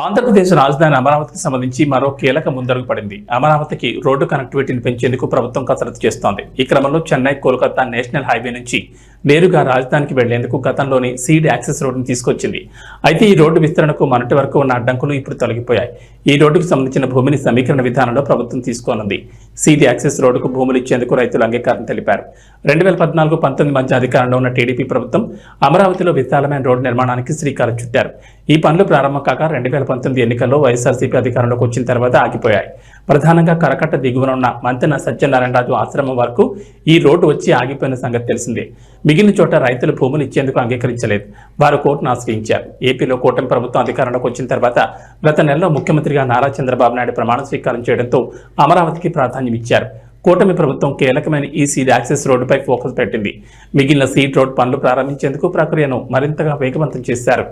ఆంధ్రప్రదేశ్ రాజధాని అమరావతికి సంబంధించి మరో కీలక ముందడుగు పడింది. అమరావతికి రోడ్డు కనెక్టివిటీని పెంచేందుకు ప్రభుత్వం కసరత్తు చేస్తోంది. ఈ క్రమంలో చెన్నై కోల్కతా నేషనల్ హైవే నుంచి నేరుగా రాజధానికి వెళ్ళేందుకు గతంలోని సీడ్ యాక్సెస్ రోడ్డును తీసుకొచ్చింది. అయితే ఈ రోడ్డు విస్తరణకు మొన్నటి వరకు ఉన్న అడ్డంకులు ఇప్పుడు తొలగిపోయాయి. ఈ రోడ్డుకు సంబంధించిన భూమిని సమీకరణ విధానంలో ప్రభుత్వం తీసుకోనుంది. సీడ్ యాక్సెస్ రోడ్డుకు భూములు ఇచ్చేందుకు రైతులు అంగీకారం తెలిపారు. రెండు వేల పద్నాలుగు పంతొమ్మిది మధ్య అధికారంలో ఉన్న టీడీపీ ప్రభుత్వం అమరావతిలో విశాలమైన రోడ్డు నిర్మాణానికి శ్రీకారం చుట్టారు. ఈ పనులు ప్రారంభం కాక రెండు వేల పంతొమ్మిది ఎన్నికల్లో వైఎస్ఆర్సీపీ అధికారంలోకి వచ్చిన తర్వాత ఆగిపోయాయి. ప్రధానంగా కరకట్ట దిగువన ఉన్న మంతెన సత్యనారాయణరాజు ఆశ్రమం వరకు ఈ రోడ్డు వచ్చి ఆగిపోయిన సంగతి తెలిసిందే. మిగిలిన చోట రైతులు భూములు ఇచ్చేందుకు అంగీకరించలేదు. వారు కోర్టును ఆశ్రయించారు. ఏపీలో కూటమి ప్రభుత్వం అధికారంలోకి వచ్చిన తర్వాత గత నెలలో ముఖ్యమంత్రిగా నారా చంద్రబాబు నాయుడు ప్రమాణ స్వీకారం చేయడంతో అమరావతికి ప్రాధాన్యం ఇచ్చారు. కూటమి ప్రభుత్వం కీలకమైన ఈ సీడ్ యాక్సెస్ రోడ్డుపై ఫోకస్ పెట్టింది. మిగిలిన సీడ్ రోడ్ పనులు ప్రారంభించేందుకు ప్రక్రియను మరింతగా వేగవంతం చేశారు.